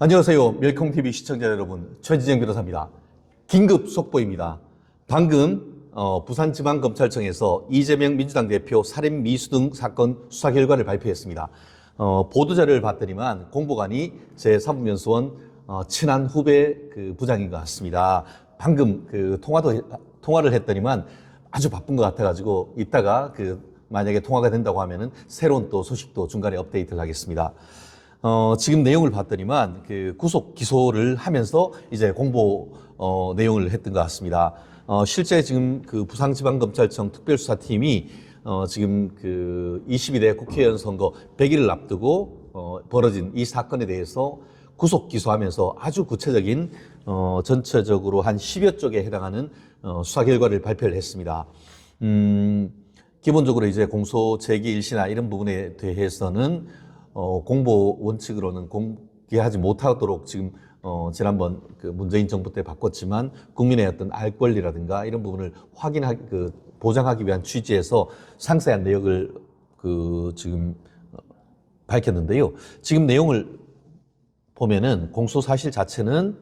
안녕하세요. 멸콩TV 시청자 여러분. 최지정 변호사입니다. 긴급 속보입니다. 방금 어, 부산지방검찰청에서 이재명 민주당 대표 살인 미수 등 사건 수사 결과를 발표했습니다. 어, 보도자료를 봤더니만 공보관이 제 사법연수원 어, 친한 후배 그 부장인 것 같습니다. 방금 그 통화도 해- 통화를 했더니만 아주 바쁜 것 같아가지고 이따가 그 만약에 통화가 된다고 하면은 새로운 또 소식도 중간에 업데이트를 하겠습니다. 어, 지금 내용을 봤더니만 그 구속 기소를 하면서 이제 공보 어, 내용을 했던 것 같습니다. 어, 실제 지금 그 부산지방검찰청 특별수사팀이 어, 지금 그 22대 국회의원 선거 100일을 앞두고 어, 벌어진 이 사건에 대해서 구속 기소하면서 아주 구체적인 어, 전체적으로 한 10여 쪽에 해당하는 어, 수사 결과를 발표를 했습니다. 음, 기본적으로 이제 공소 제기 일시나 이런 부분에 대해서는 어, 공보 원칙으로는 공개하지 못하도록 지금 어, 지난번 그 문재인 정부 때 바꿨지만 국민의 어떤 알 권리라든가 이런 부분을 확인하기 그 보장하기 위한 취지에서 상세한 내역을 그 지금 어, 밝혔는데요. 지금 내용을 보면은 공소 사실 자체는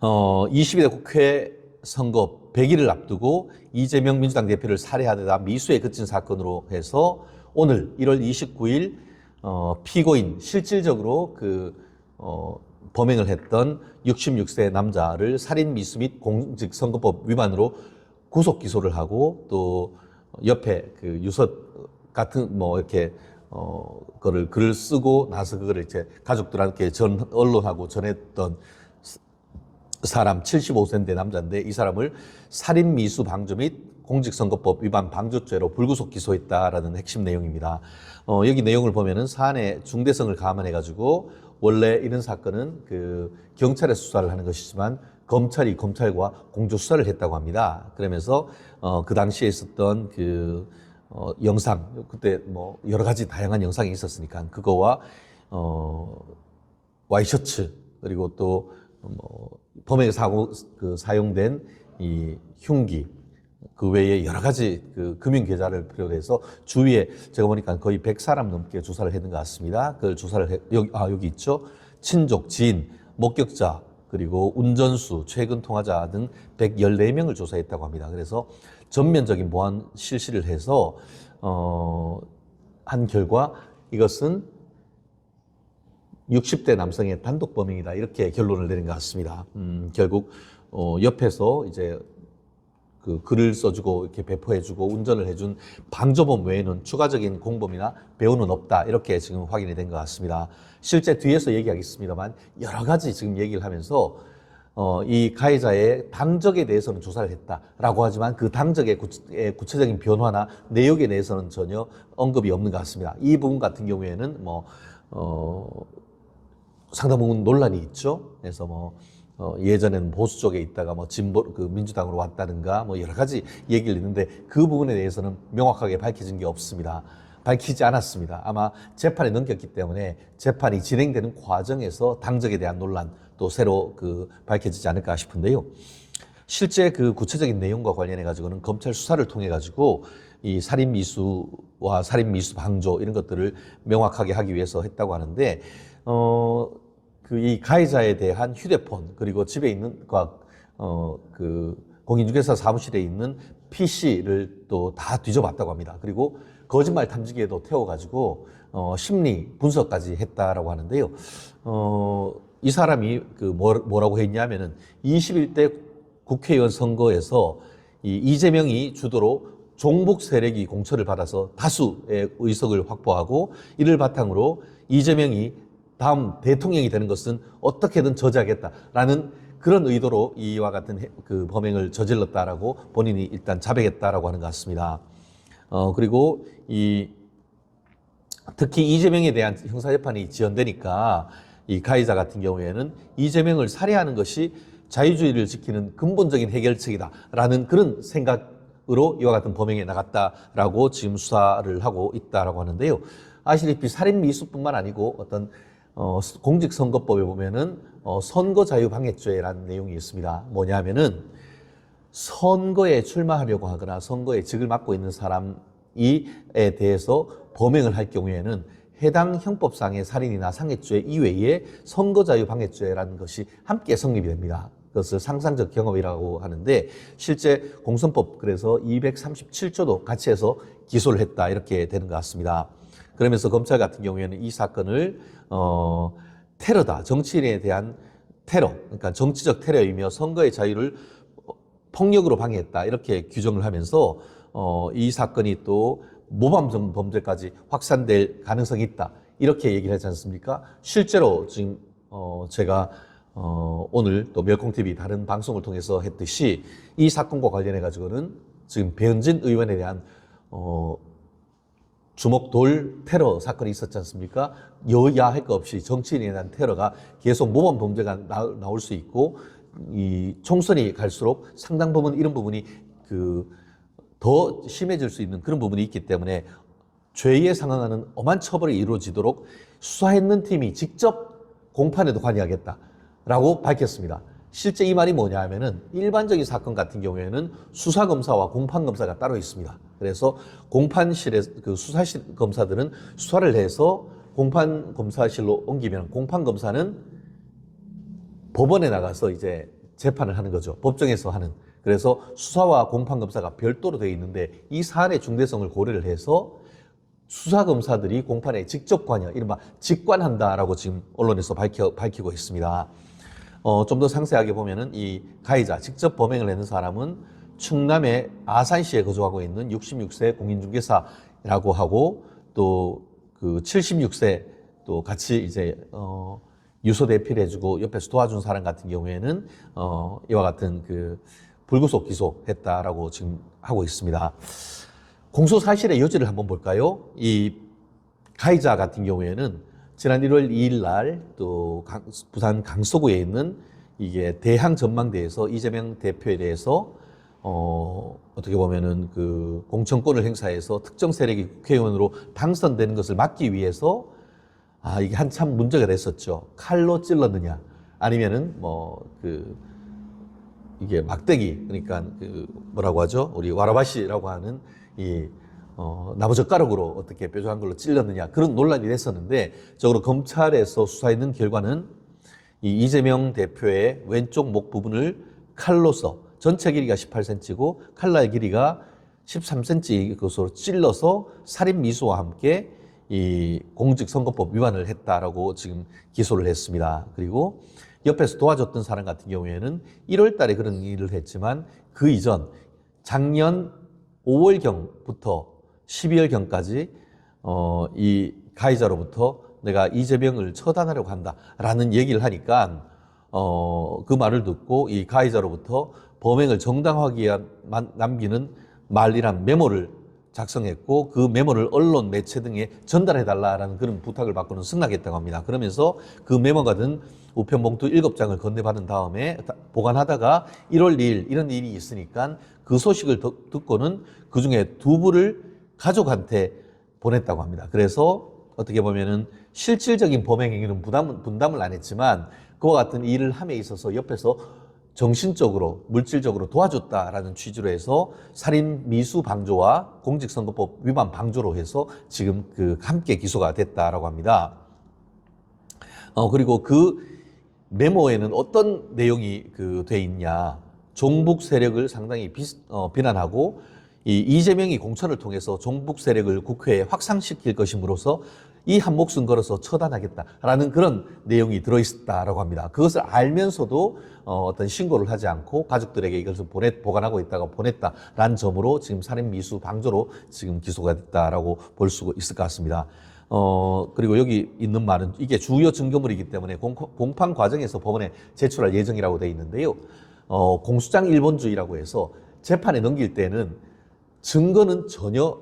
어, 22대 국회 선거 100일을 앞두고 이재명 민주당 대표를 살해하다 미수에 그친 사건으로 해서 오늘 1월 29일 어, 피고인 실질적으로 그 어, 범행을 했던 66세 남자를 살인 미수 및 공직선거법 위반으로 구속 기소를 하고 또 옆에 그 유서 같은 뭐 이렇게 어 거를 글을 쓰고 나서 그거를 이제 가족들한테 전 언론하고 전했던 사람 75세인데 남자인데 이 사람을 살인 미수 방조 및 공직선거법 위반 방조죄로 불구속 기소했다라는 핵심 내용입니다. 어, 여기 내용을 보면은 사안의 중대성을 감안해 가지고 원래 이런 사건은 그 경찰에 수사를 하는 것이지만 검찰이 검찰과 공조 수사를 했다고 합니다. 그러면서 어, 그 당시에 있었던 그 어, 영상 그때 뭐 여러 가지 다양한 영상이 있었으니까 그거와 어, 와이셔츠 그리고 또뭐 범행 사고 그 사용된 이 흉기 그 외에 여러 가지 그 금융 계좌를 필요로 해서 주위에 제가 보니까 거의 100사람 넘게 조사를 했는 것 같습니다. 그걸 조사를 해, 여기 아 여기 있죠. 친족, 지인, 목격자 그리고 운전수, 최근 통화자 등 114명을 조사했다고 합니다. 그래서 전면적인 보안 실시를 해서 어, 한 결과 이것은 60대 남성의 단독 범행이다 이렇게 결론을 내린 것 같습니다. 음, 결국 어, 옆에서 이제 그 글을 써주고 이렇게 배포해주고 운전을 해준 방조범 외에는 추가적인 공범이나 배우는 없다 이렇게 지금 확인이 된 것 같습니다. 실제 뒤에서 얘기하겠습니다만 여러 가지 지금 얘기를 하면서 어, 이 가해자의 당적에 대해서는 조사를 했다라고 하지만 그 당적의 구- 의 구체적인 변화나 내역에 대해서는 전혀 언급이 없는 것 같습니다. 이 부분 같은 경우에는 뭐 어, 상당 부분 논란이 있죠. 그래서 뭐 어, 예전에는 보수 쪽에 있다가 뭐 진보 그 민주당으로 왔다든가 뭐 여러 가지 얘기를 했는데 그 부분에 대해서는 명확하게 밝혀진 게 없습니다. 밝히지 않았습니다. 아마 재판에 넘겼기 때문에 재판이 진행되는 과정에서 당적에 대한 논란 또 새로 그 밝혀지지 않을까 싶은데요. 실제 그 구체적인 내용과 관련해 가지고는 검찰 수사를 통해 가지고 이 살인 미수와 살인 미수 방조 이런 것들을 명확하게 하기 위해서 했다고 하는데 어 그 이 가해자에 대한 휴대폰 그리고 집에 있는 어그 공인중개사 사무실에 있는 PC를 또 다 뒤져봤다고 합니다. 그리고 거짓말 탐지기에도 태워가지고 어 심리 분석까지 했다라고 하는데요. 어이 사람이 그 뭐, 뭐라고 했냐면은 21대 국회의원 선거에서 이 이재명이 주도로 종북 세력이 공천을 받아서 다수의 의석을 확보하고 이를 바탕으로 이재명이 다음 대통령이 되는 것은 어떻게든 저지하겠다라는 그런 의도로 이와 같은 해- 그 범행을 저질렀다라고 본인이 일단 자백했다라고 하는 것 같습니다. 어 그리고 이 특히 이재명에 대한 형사재판이 지연되니까 이 가해자 같은 경우에는 이재명을 살해하는 것이 자유주의를 지키는 근본적인 해결책이다라는 그런 생각으로 이와 같은 범행에 나갔다라고 지금 수사를 하고 있다라고 하는데요. 아시다시피 살인 미수뿐만 아니고 어떤 어, 공직선거법에 보면은 어, 선거자유방해죄라는 내용이 있습니다. 뭐냐면은 선거에 출마하려고 하거나 선거에 직을 맡고 있는 사람이에 대해서 범행을 할 경우에는 해당 형법상의 살인이나 상해죄 이외에 선거자유 방해죄라는 것이 함께 성립이 됩니다. 그것을 상상적 경험이라고 하는데 실제 공선법 그래서 237조도 같이 해서 기소를 했다 이렇게 되는 것 같습니다. 그러면서 검찰 같은 경우에는 이 사건을 어 테러다 정치인에 대한 테러 그러니까 정치적 테러이며 선거의 자유를 폭력으로 방해했다 이렇게 규정을 하면서 어, 이 사건이 또 모범 범죄까지 확산될 가능성이 있다 이렇게 얘기를 하지 않습니까? 실제로 지금 어, 제가 어, 오늘 또 멸콩 TV 다른 방송을 통해서 했듯이 이 사건과 관련해 가지고는 지금 배현진 의원에 대한 어, 주먹 돌 테러 사건이 있었지 않습니까? 여야 할 것 없이 정치인에 대한 테러가 계속 모범 범죄가 나, 나올 수 있고 이 총선이 갈수록 상당 부분 이런 부분이 그 더 심해질 수 있는 그런 부분이 있기 때문에 죄에 상응하는 엄한 처벌이 이루어지도록 수사했는 팀이 직접 공판에도 관여하겠다라고 밝혔습니다. 실제 이 말이 뭐냐 하면은 일반적인 사건 같은 경우에는 수사검사와 공판검사가 따로 있습니다. 그래서 공판실에 그 수사실 검사들은 수사를 해서 공판검사실로 옮기면 공판검사는 법원에 나가서 이제 재판을 하는 거죠. 법정에서 하는. 그래서 수사와 공판검사가 별도로 되어 있는데 이 사안의 중대성을 고려를 해서 수사검사들이 공판에 직접 관여, 이른바 직관한다라고 지금 언론에서 밝혀, 밝히고 있습니다. 어, 좀 더 상세하게 보면은 이 가해자, 직접 범행을 했는 사람은 충남의 아산시에 거주하고 있는 66세 공인중개사라고 하고 또 그 76세 또 같이 이제 어, 유서 대피를 해주고 옆에서 도와준 사람 같은 경우에는 어, 이와 같은 그 불구속 기소했다라고 지금 하고 있습니다. 공소 사실의 여지를 한번 볼까요? 이 가해자 같은 경우에는 지난 1월 2일 날 또 부산 강서구에 있는 이게 대항 전망대에서 이재명 대표에 대해서 어, 어떻게 보면은 그 공천권을 행사해서 특정 세력이 국회의원으로 당선되는 것을 막기 위해서 아, 이게 한참 문제가 됐었죠. 칼로 찔렀느냐, 아니면은 뭐 그 이게 막대기, 그러니까 그 뭐라고 하죠? 우리 와라바시라고 하는 이 어, 나무젓가락으로 어떻게 뾰족한 걸로 찔렀느냐 그런 논란이 됐었는데 적으로 검찰에서 수사했는 결과는 이 이재명 대표의 왼쪽 목 부분을 칼로서 전체 길이가 18cm고 칼날 길이가 13cm 것으로 찔러서 살인 미수와 함께 이 공직선거법 위반을 했다라고 지금 기소를 했습니다. 그리고 옆에서 도와줬던 사람 같은 경우에는 1월 달에 그런 일을 했지만 그 이전 작년 5월경부터 12월경까지 어, 이 가해자로부터 내가 이재명을 처단하려고 한다라는 얘기를 하니까 어, 그 말을 듣고 이 가해자로부터 범행을 정당화하기 위한 남기는 말이란 메모를 작성했고 그 메모를 언론 매체 등에 전달해 달라라는 그런 부탁을 받고는 승낙했다고 합니다. 그러면서 그 메모가 든 우편 봉투 7장을 건네받은 다음에 보관하다가 1월 2일 이런 일이 있으니까 그 소식을 듣고는 그 중에 두 부를 가족한테 보냈다고 합니다. 그래서 어떻게 보면은 실질적인 범행 행위는 부담, 분담을 안 했지만 그와 같은 일을 함에 있어서 옆에서 정신적으로 물질적으로 도와줬다라는 취지로 해서 살인 미수 방조와 공직선거법 위반 방조로 해서 지금 그 함께 기소가 됐다라고 합니다. 어 그리고 그 메모에는 어떤 내용이 그 돼 있냐? 종북 세력을 상당히 비, 어, 비난하고 이 이재명이 공천을 통해서 종북 세력을 국회에 확산시킬 것임으로써 이한 몫은 걸어서 처단하겠다라는 그런 내용이 들어있다라고 합니다. 그것을 알면서도 어, 어떤 신고를 하지 않고 가족들에게 이것을 보내, 보관하고 있다가 보냈다라는 점으로 지금 살인 미수 방조로 지금 기소가 됐다라고 볼 수 있을 것 같습니다. 어, 그리고 여기 있는 말은 이게 주요 증거물이기 때문에 공, 공판 과정에서 법원에 제출할 예정이라고 되어 있는데요. 어, 공수장 일본주의라고 해서 재판에 넘길 때는 증거는 전혀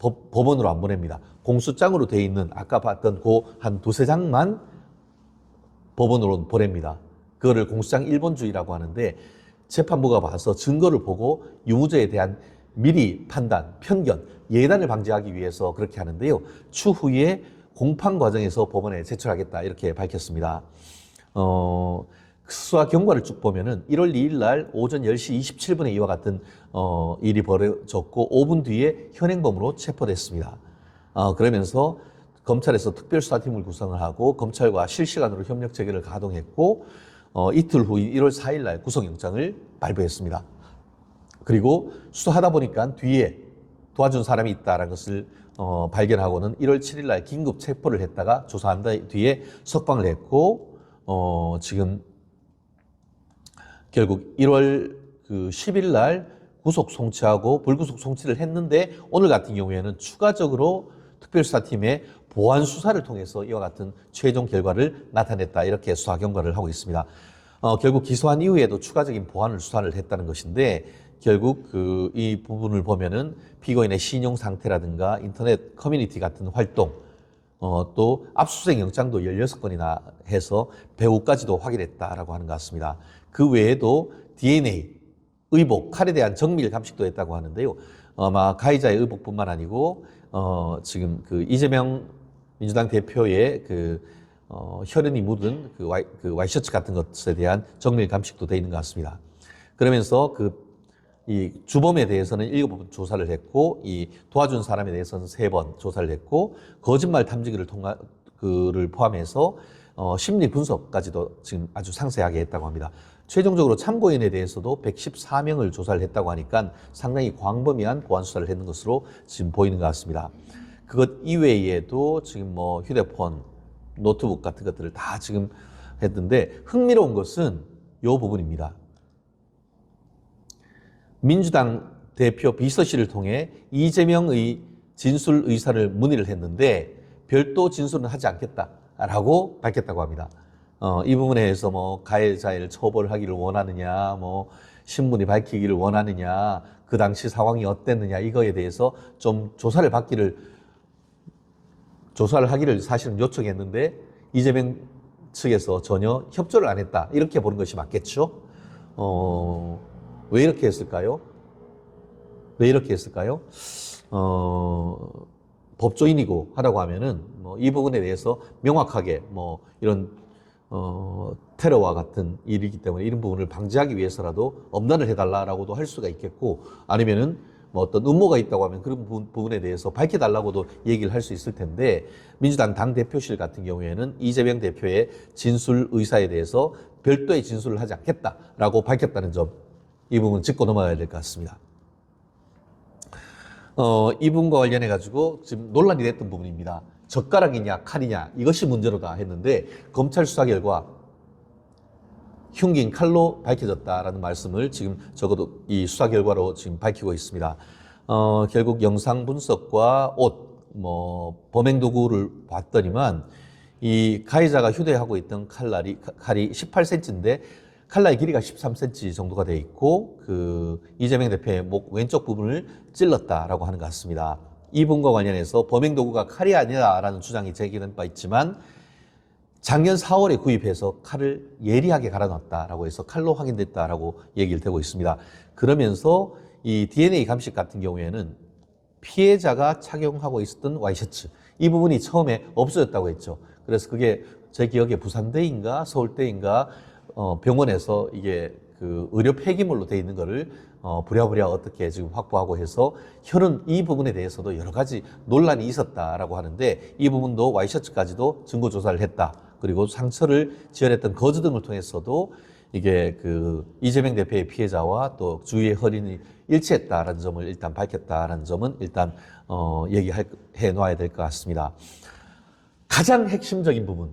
법, 법원으로 안 보냅니다. 공수장으로 되어 있는 아까 봤던 그 한 두세 장만 법원으로 보냅니다. 그거를 공수장 일본주의라고 하는데 재판부가 봐서 증거를 보고 유무죄에 대한 미리 판단, 편견, 예단을 방지하기 위해서 그렇게 하는데요. 추후에 공판 과정에서 법원에 제출하겠다 이렇게 밝혔습니다. 어, 수사 경과를 쭉 보면은 1월 2일 날 오전 10시 27분에 이와 같은 어, 일이 벌어졌고 5분 뒤에 현행범으로 체포됐습니다. 어, 그러면서 검찰에서 특별수사팀을 구성을 하고 검찰과 실시간으로 협력 체계를 가동했고 어, 이틀 후인 1월 4일 날 구속영장을 발부했습니다. 그리고 수사하다 보니까 뒤에 도와준 사람이 있다라는 것을 어, 발견하고는 1월 7일 날 긴급 체포를 했다가 조사한 뒤에 석방을 했고 어, 지금 결국 1월 그 10일 날 구속 송치하고 불구속 송치를 했는데 오늘 같은 경우에는 추가적으로 특별수사팀의 보완 수사를 통해서 이와 같은 최종 결과를 나타냈다 이렇게 수사 경과를 하고 있습니다. 어, 결국 기소한 이후에도 추가적인 보완을 수사를 했다는 것인데 결국 그 이 부분을 보면은 피고인의 신용 상태라든가 인터넷 커뮤니티 같은 활동 어, 또 압수수색 영장도 16건이나 해서 배후까지도 확인했다라고 하는 것 같습니다. 그 외에도 DNA, 의복, 칼에 대한 정밀 감식도 했다고 하는데요. 아마 가해자의 의복뿐만 아니고 어, 지금 그 이재명 민주당 대표의 그 어, 혈흔이 묻은 그, 와이, 그 와이셔츠 같은 것에 대한 정밀 감식도 돼 있는 것 같습니다. 그러면서 그 이 주범에 대해서는 일곱 번 조사를 했고 이 도와준 사람에 대해서는 세 번 조사를 했고 거짓말 탐지기를 통한 그를 포함해서 어, 심리 분석까지도 지금 아주 상세하게 했다고 합니다. 최종적으로 참고인에 대해서도 114명을 조사를 했다고 하니까 상당히 광범위한 보안 수사를 했는 것으로 지금 보이는 것 같습니다. 그것 이외에도 지금 뭐 휴대폰, 노트북 같은 것들을 다 지금 했는데 흥미로운 것은 이 부분입니다. 민주당 대표 비서실을 통해 이재명의 진술 의사를 문의를 했는데 별도 진술은 하지 않겠다라고 밝혔다고 합니다. 어, 이 부분에 대해서 뭐 가해자를 처벌하기를 원하느냐, 뭐 신분이 밝히기를 원하느냐, 그 당시 상황이 어땠느냐 이거에 대해서 좀 조사를 받기를 조사를 하기를 사실은 요청했는데 이재명 측에서 전혀 협조를 안 했다 이렇게 보는 것이 맞겠죠? 어, 왜 이렇게 했을까요? 왜 이렇게 했을까요? 어, 법조인이고 하라고 하면은 뭐 이 부분에 대해서 명확하게 뭐 이런 어, 테러와 같은 일이기 때문에 이런 부분을 방지하기 위해서라도 엄단을 해달라라고도 할 수가 있겠고 아니면은 뭐 어떤 음모가 있다고 하면 그런 부, 분 에 대해서 밝혀달라고도 얘기를 할 수 있을 텐데 민주당 당 대표실 같은 경우에는 이재명 대표의 진술 의사에 대해서 별도의 진술을 하지 않겠다라고 밝혔다는 점 이 부분 짚고 넘어가야 될 것 같습니다. 어, 이 부분과 관련해 가지고 지금 논란이 됐던 부분입니다. 젓가락이냐 칼이냐 이것이 문제로다 했는데 검찰 수사 결과 흉기인 칼로 밝혀졌다라는 말씀을 지금 적어도 이 수사 결과로 지금 밝히고 있습니다. 어, 결국 영상 분석과 옷, 뭐 범행 도구를 봤더니만 이 가해자가 휴대하고 있던 칼날이 칼이 18cm인데 칼날의 길이가 13cm 정도가 돼 있고 그 이재명 대표의 목 왼쪽 부분을 찔렀다라고 하는 것 같습니다. 이 부분과 관련해서 범행 도구가 칼이 아니라라는 주장이 제기된 바 있지만 작년 4월에 구입해서 칼을 예리하게 갈아놨다라고 해서 칼로 확인됐다라고 얘기를 되고 있습니다. 그러면서 이 DNA 감식 같은 경우에는 피해자가 착용하고 있었던 와이셔츠 이 부분이 처음에 없어졌다고 했죠. 그래서 그게 제 기억에 부산대인가 서울대인가 어, 병원에서 이게 그 의료 폐기물로 돼 있는 거를 어, 부랴부랴 어떻게 지금 확보하고 해서 혈흔 이 부분에 대해서도 여러 가지 논란이 있었다라고 하는데 이 부분도 와이셔츠까지도 증거 조사를 했다. 그리고 상처를 지원했던 거즈 등을 통해서도 이게 그 이재명 대표의 피해자와 또 주위의 허린이 일치했다라는 점을 일단 밝혔다라는 점은 일단 어, 얘기해 놔야 될 것 같습니다. 가장 핵심적인 부분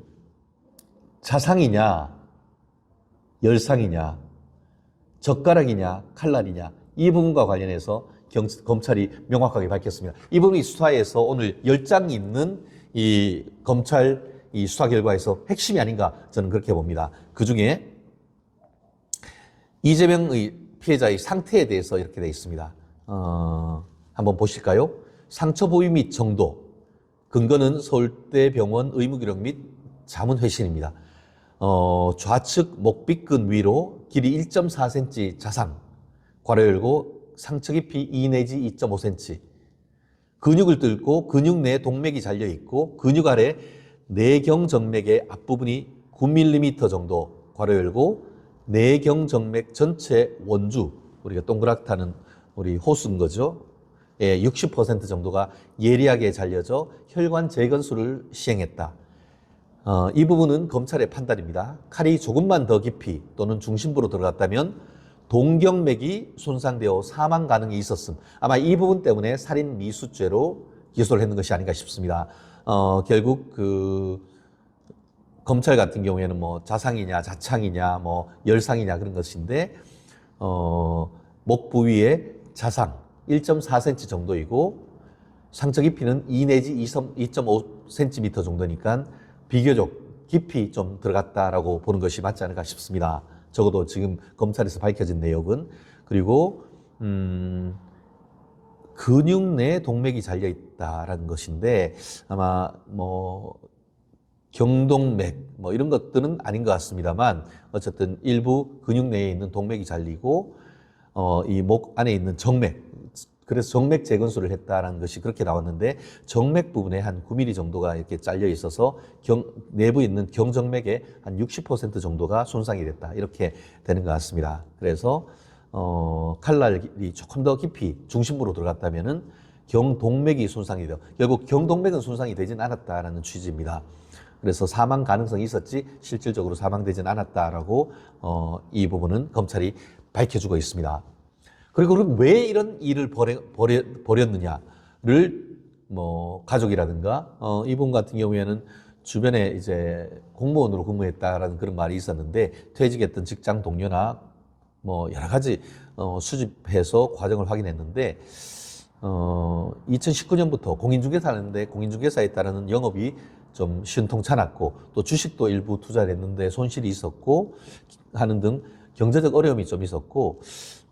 자상이냐 열상이냐 젓가락이냐 칼날이냐 이 부분과 관련해서 경, 검찰이 명확하게 밝혔습니다. 이 부분이 수사에서 오늘 열장 있는 이 검찰 이 수사 결과에서 핵심이 아닌가 저는 그렇게 봅니다. 그 중에 이재명의 피해자의 상태에 대해서 이렇게 되어 있습니다. 어, 한번 보실까요? 상처 부위 및 정도, 근거는 서울대병원 의무기록 및 자문회신입니다. 어, 좌측 목비근 위로 길이 1.4cm 자상, 괄호 열고 상처 깊이 2 내지 2.5cm, 근육을 뚫고 근육 내에 동맥이 잘려 있고 근육 아래 내경정맥의 앞부분이 9mm 정도 괄호 열고 내경정맥 전체 원주 우리가 동그랗다는 우리 호수인 거죠. 60% 정도가 예리하게 잘려져 혈관 재건수를 시행했다. 어, 이 부분은 검찰의 판단입니다. 칼이 조금만 더 깊이 또는 중심부로 들어갔다면 동경맥이 손상되어 사망 가능이 있었음. 아마 이 부분 때문에 살인 미수죄로 기소를 했는 것이 아닌가 싶습니다. 어, 결국 그 검찰 같은 경우에는 뭐 자상이냐 자창이냐 뭐 열상이냐 그런 것인데 어, 목 부위에 자상 1.4cm 정도이고 상처 깊이는 2 내지 2.5cm 정도니까 비교적 깊이 좀 들어갔다라고 보는 것이 맞지 않을까 싶습니다. 적어도 지금 검찰에서 밝혀진 내역은 그리고 음, 근육 내에 동맥이 잘려 있다라는 것인데 아마 뭐 경동맥 뭐 이런 것들은 아닌 것 같습니다만 어쨌든 일부 근육 내에 있는 동맥이 잘리고 어, 이 목 안에 있는 정맥 그래서 정맥 재건수를 했다라는 것이 그렇게 나왔는데 정맥 부분에 한 9mm 정도가 이렇게 잘려 있어서 경, 내부에 있는 경정맥의 한 60% 정도가 손상이 됐다 이렇게 되는 것 같습니다. 그래서 어, 칼날이 조금 더 깊이 중심부로 들어갔다면은 경동맥이 손상이 돼요. 결국 경동맥은 손상이 되진 않았다라는 취지입니다. 그래서 사망 가능성이 있었지 실질적으로 사망되진 않았다라고 어, 이 부분은 검찰이 밝혀주고 있습니다. 그리고 그럼 왜 이런 일을 벌여, 벌여, 벌였느냐를 뭐 가족이라든가 어, 이분 같은 경우에는 주변에 이제 공무원으로 근무했다라는 그런 말이 있었는데 퇴직했던 직장 동료나 뭐 여러 가지 어, 수집해서 과정을 확인했는데 어, 2019년부터 공인중개사 하는데 공인중개사에 따르는 영업이 좀 신통찮았고 또 주식도 일부 투자를 했는데 손실이 있었고 하는 등 경제적 어려움이 좀 있었고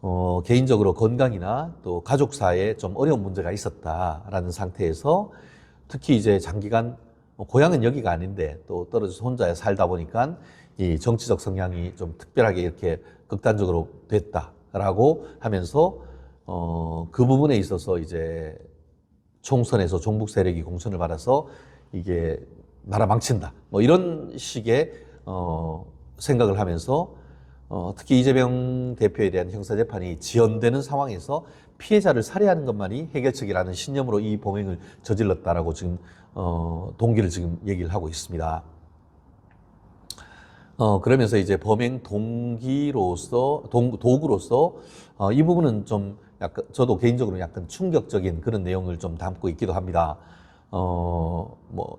어, 개인적으로 건강이나 또 가족사에 좀 어려운 문제가 있었다라는 상태에서 특히 이제 장기간 뭐 고향은 여기가 아닌데 또 떨어져서 혼자 살다 보니까 이 정치적 성향이 좀 특별하게 이렇게 극단적으로 됐다라고 하면서 어, 그 부분에 있어서 이제 총선에서 종북 세력이 공천을 받아서 이게 나라 망친다. 뭐 이런 식의 어, 생각을 하면서 어, 특히 이재명 대표에 대한 형사재판이 지연되는 상황에서 피해자를 살해하는 것만이 해결책이라는 신념으로 이 범행을 저질렀다라고 지금 어, 동기를 지금 얘기를 하고 있습니다. 어, 그러면서 이제 범행 동기로서, 동, 도구로서, 어, 이 부분은 좀 약간, 저도 개인적으로 약간 충격적인 그런 내용을 좀 담고 있기도 합니다. 어, 뭐,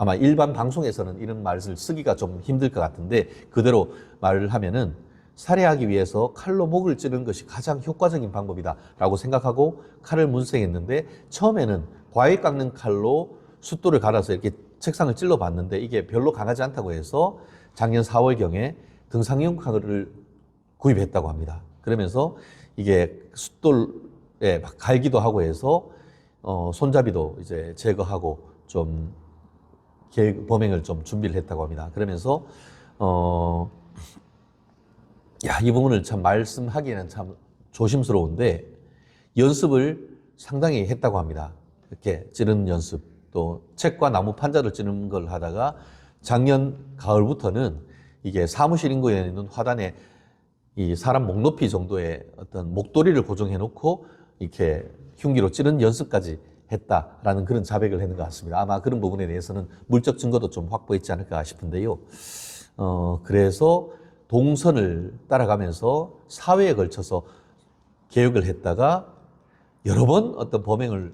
아마 일반 방송에서는 이런 말을 쓰기가 좀 힘들 것 같은데, 그대로 말을 하면은, 살해하기 위해서 칼로 목을 찌르는 것이 가장 효과적인 방법이다. 라고 생각하고 칼을 문생했는데, 처음에는 과일 깎는 칼로 숫돌을 갈아서 이렇게 책상을 찔러 봤는데, 이게 별로 강하지 않다고 해서, 작년 4월경에 등상용 칼을 구입했다고 합니다. 그러면서 이게 숫돌에 막 갈기도 하고 해서 어, 손잡이도 이제 제거하고 좀 계획, 범행을 좀 준비를 했다고 합니다. 그러면서 어, 야, 이 부분을 참 말씀하기에는 참 조심스러운데 연습을 상당히 했다고 합니다. 이렇게 찌르는 연습, 또 책과 나무 판자를 찌르는 걸 하다가 작년 가을부터는 이게 사무실 인구에 있는 화단에 이 사람 목 높이 정도의 어떤 목도리를 고정해 놓고 이렇게 흉기로 찌른 연습까지 했다라는 그런 자백을 했는 것 같습니다. 아마 그런 부분에 대해서는 물적 증거도 좀 확보했지 않을까 싶은데요. 어, 그래서 동선을 따라가면서 사회에 걸쳐서 계획을 했다가 여러 번 어떤 범행을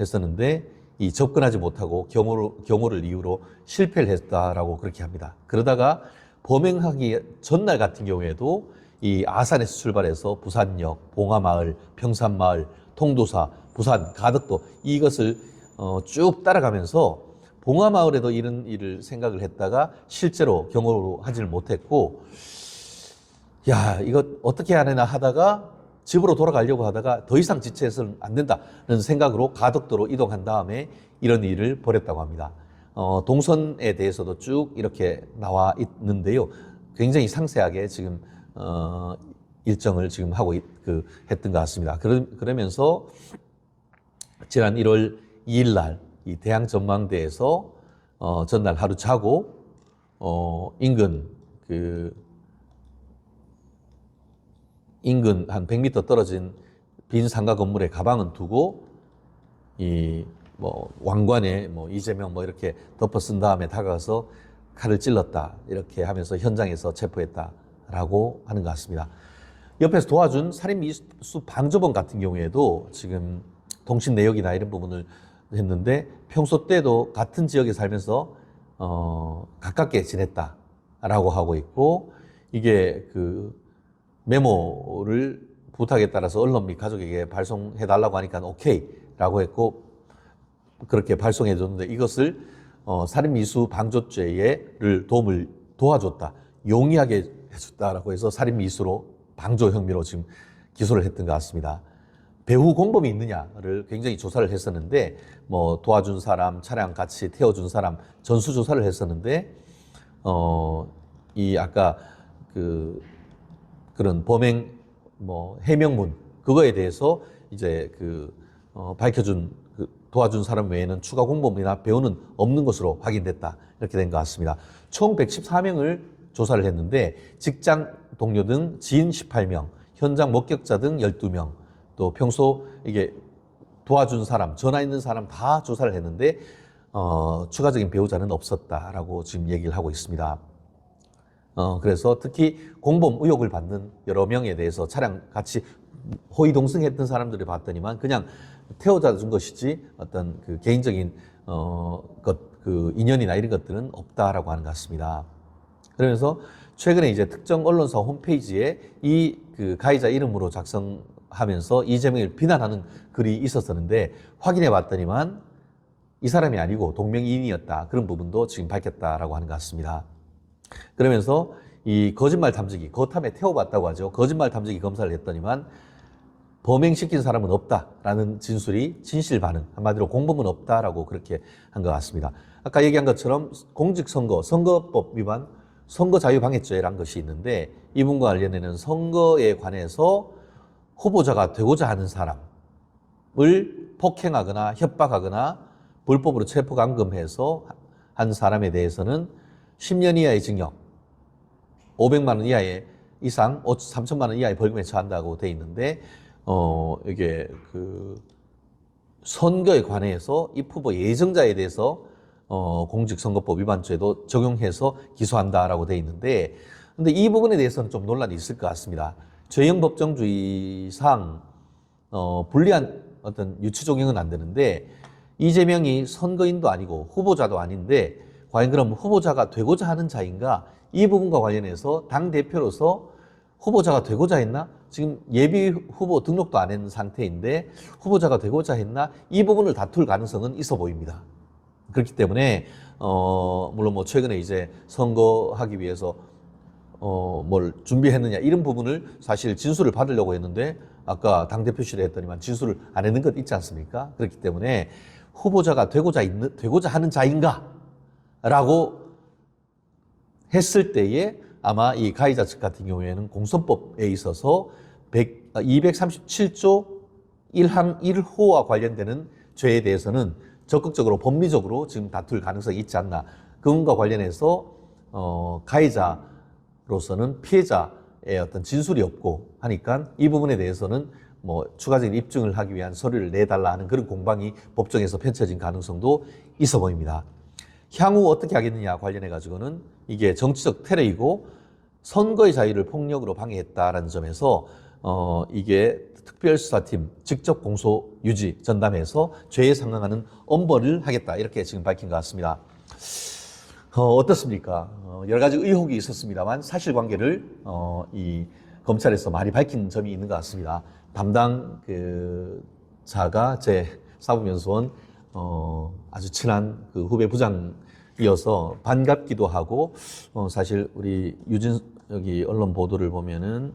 했었는데 이 접근하지 못하고 경호를, 경호를 이유로 실패를 했다라고 그렇게 합니다. 그러다가 범행하기 전날 같은 경우에도 이 아산에서 출발해서 부산역, 봉화마을, 평산마을, 통도사, 부산, 가덕도 이것을 어, 쭉 따라가면서 봉화마을에도 이런 일을 생각을 했다가 실제로 경호로 하지를 못했고 야 이거 어떻게 해야 되나 하다가 집으로 돌아가려고 하다가 더 이상 지체해서는 안 된다는 생각으로 가덕도로 이동한 다음에 이런 일을 벌였다고 합니다. 어, 동선에 대해서도 쭉 이렇게 나와 있는데요. 굉장히 상세하게 지금 어, 일정을 지금 하고 있, 그, 했던 것 같습니다. 그러, 그러면서 지난 1월 2일 날 이 대양 전망대에서 어, 전날 하루 자고 어, 인근 그 인근 한 100m 떨어진 빈 상가 건물에 가방은 두고 이 뭐 왕관에 뭐 이재명 뭐 이렇게 덮어 쓴 다음에 다가가서 칼을 찔렀다 이렇게 하면서 현장에서 체포했다라고 하는 것 같습니다. 옆에서 도와준 살인 미수 방조범 같은 경우에도 지금 통신 내역이나 이런 부분을 했는데 평소 때도 같은 지역에 살면서 어 가깝게 지냈다라고 하고 있고 이게 그 메모를 부탁에 따라서 언론 및 가족에게 발송해 달라고 하니까 오케이라고 했고 그렇게 발송해 줬는데 이것을 어, 살인 미수 방조죄를 도움을 도와줬다. 용이하게 해줬다라고 해서 살인 미수로 방조 혐의로 지금 기소를 했던 것 같습니다. 배후 공범이 있느냐를 굉장히 조사를 했었는데 뭐 도와준 사람, 차량 같이 태워준 사람 전수 조사를 했었는데 어 이 아까 그 그런 범행 뭐 해명문 그거에 대해서 이제 그 어, 밝혀준 그 도와준 사람 외에는 추가 공범이나 배우는 없는 것으로 확인됐다 이렇게 된 것 같습니다. 총 114명을 조사를 했는데 직장 동료 등 지인 18명, 현장 목격자 등 12명, 또 평소 이게 도와준 사람, 전화 있는 사람 다 조사를 했는데 어, 추가적인 배우자는 없었다라고 지금 얘기를 하고 있습니다. 어, 그래서 특히 공범 의혹을 받는 여러 명에 대해서 차량 같이 호의 동승했던 사람들을 봤더니만 그냥 태워다 준 것이지 어떤 그 개인적인 어, 것, 그 인연이나 이런 것들은 없다라고 하는 것 같습니다. 그러면서 최근에 이제 특정 언론사 홈페이지에 이 그 가해자 이름으로 작성하면서 이재명을 비난하는 글이 있었었는데 확인해 봤더니만 이 사람이 아니고 동명이인이었다. 그런 부분도 지금 밝혔다라고 하는 것 같습니다. 그러면서 이 거짓말 탐지기, 거탐에 태워봤다고 하죠. 거짓말 탐지기 검사를 했더니만 범행시킨 사람은 없다라는 진술이 진실 반응, 한마디로 공범은 없다라고 그렇게 한 것 같습니다. 아까 얘기한 것처럼 공직선거, 선거법 위반, 선거 자유방해죄라는 것이 있는데 이분과 관련해는 선거에 관해서 후보자가 되고자 하는 사람을 폭행하거나 협박하거나 불법으로 체포 감금해서 한 사람에 대해서는 10년 이하의 징역, 500만 원 이하의 이상 3천만 원 이하의 벌금에 처한다고 돼 있는데 어 이게 그 선거에 관해서 이 후보 예정자에 대해서 어 공직선거법 위반죄도 적용해서 기소한다라고 돼 있는데 근데 이 부분에 대해서는 좀 논란이 있을 것 같습니다. 죄형 법정주의상 어 불리한 어떤 유치 적용은 안 되는데 이재명이 선거인도 아니고 후보자도 아닌데 과연 그럼 후보자가 되고자 하는 자인가? 이 부분과 관련해서 당 대표로서 후보자가 되고자 했나? 지금 예비 후보 등록도 안 했는 상태인데 후보자가 되고자 했나? 이 부분을 다툴 가능성은 있어 보입니다. 그렇기 때문에 어 물론 뭐 최근에 이제 선거하기 위해서 어뭘 준비했느냐 이런 부분을 사실 진술을 받으려고 했는데 아까 당 대표실에 했더니만 진술을 안 했는 것 있지 않습니까? 그렇기 때문에 후보자가 되고자 있는 되고자 하는 자인가? 라고 했을 때에 아마 이 가해자 측 같은 경우에는 공선법에 있어서 100, 237조 1항 1호와 관련되는 죄에 대해서는 적극적으로 법리적으로 지금 다툴 가능성이 있지 않나. 그분과 관련해서 어, 가해자로서는 피해자의 어떤 진술이 없고 하니까 이 부분에 대해서는 뭐 추가적인 입증을 하기 위한 서류를 내달라 하는 그런 공방이 법정에서 펼쳐진 가능성도 있어 보입니다. 향후 어떻게 하겠느냐 관련해 가지고는 이게 정치적 테러이고 선거의 자유를 폭력으로 방해했다라는 점에서 어 이게 특별수사팀 직접 공소 유지 전담해서 죄에 상응하는 엄벌을 하겠다 이렇게 지금 밝힌 것 같습니다. 어, 어떻습니까? 어, 여러 가지 의혹이 있었습니다만 사실관계를 어, 이 검찰에서 많이 밝힌 점이 있는 것 같습니다. 담당 그 자가 제 사법연수원 어, 아주 친한 그 후배 부장이어서 반갑기도 하고 어, 사실 우리 유진 여기 언론 보도를 보면은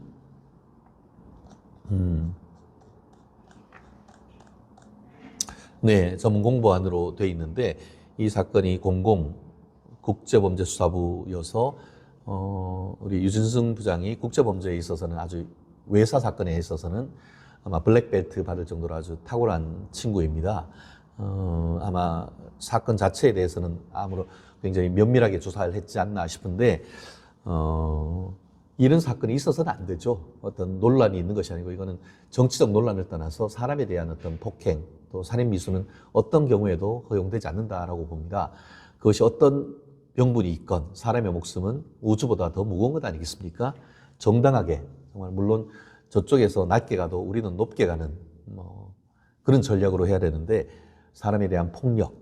음, 네 전문 공보안으로 돼 있는데 이 사건이 공공 국제범죄수사부여서 어, 우리 유진승 부장이 국제범죄에 있어서는 아주 외사 사건에 있어서는 아마 블랙벨트 받을 정도로 아주 탁월한 친구입니다. 어, 아마 사건 자체에 대해서는 아무로 굉장히 면밀하게 조사를 했지 않나 싶은데 어, 이런 사건이 있어서는 안 되죠. 어떤 논란이 있는 것이 아니고 이거는 정치적 논란을 떠나서 사람에 대한 어떤 폭행 또 살인 미수는 어떤 경우에도 허용되지 않는다라고 봅니다. 그것이 어떤 병분이 있건 사람의 목숨은 우주보다 더 무거운 것 아니겠습니까? 정당하게 정말 물론 저쪽에서 낮게 가도 우리는 높게 가는 뭐 그런 전략으로 해야 되는데 사람에 대한 폭력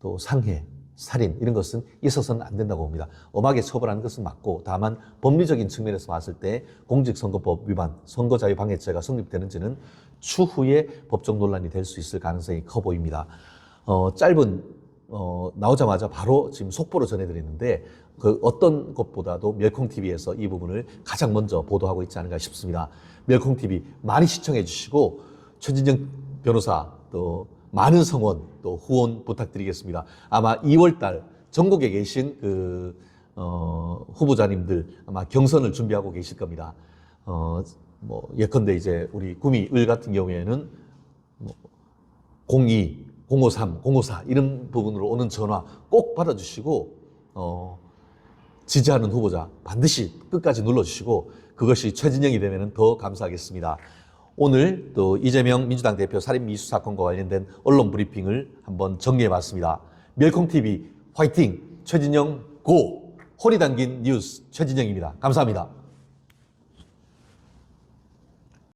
또 상해 살인 이런 것은 있어서는 안 된다고 봅니다. 엄하게 처벌하는 것은 맞고 다만 법리적인 측면에서 봤을 때 공직선거법 위반, 선거자유 방해죄가 성립되는지는 추후에 법적 논란이 될 수 있을 가능성이 커 보입니다. 어, 짧은 어, 나오자마자 바로 지금 속보로 전해드렸는데 그 어떤 것보다도 멸콩 TV에서 이 부분을 가장 먼저 보도하고 있지 않은가 싶습니다. 멸콩 TV 많이 시청해 주시고 최진정 변호사 또 많은 성원 또 후원 부탁드리겠습니다. 아마 2월달 전국에 계신 그 어, 후보자님들 아마 경선을 준비하고 계실 겁니다. 어, 뭐 예컨대 이제 우리 구미 을 같은 경우에는 02, 053, 054 이런 부분으로 오는 전화 꼭 받아주시고 어, 지지하는 후보자 반드시 끝까지 눌러주시고 그것이 최진영이 되면 더 감사하겠습니다. 오늘 또 이재명 민주당 대표 살인 미수 사건과 관련된 언론 브리핑을 한번 정리해 봤습니다. 멸콩 TV 화이팅! 최진영 고! 허리 담긴 뉴스 최진영입니다. 감사합니다.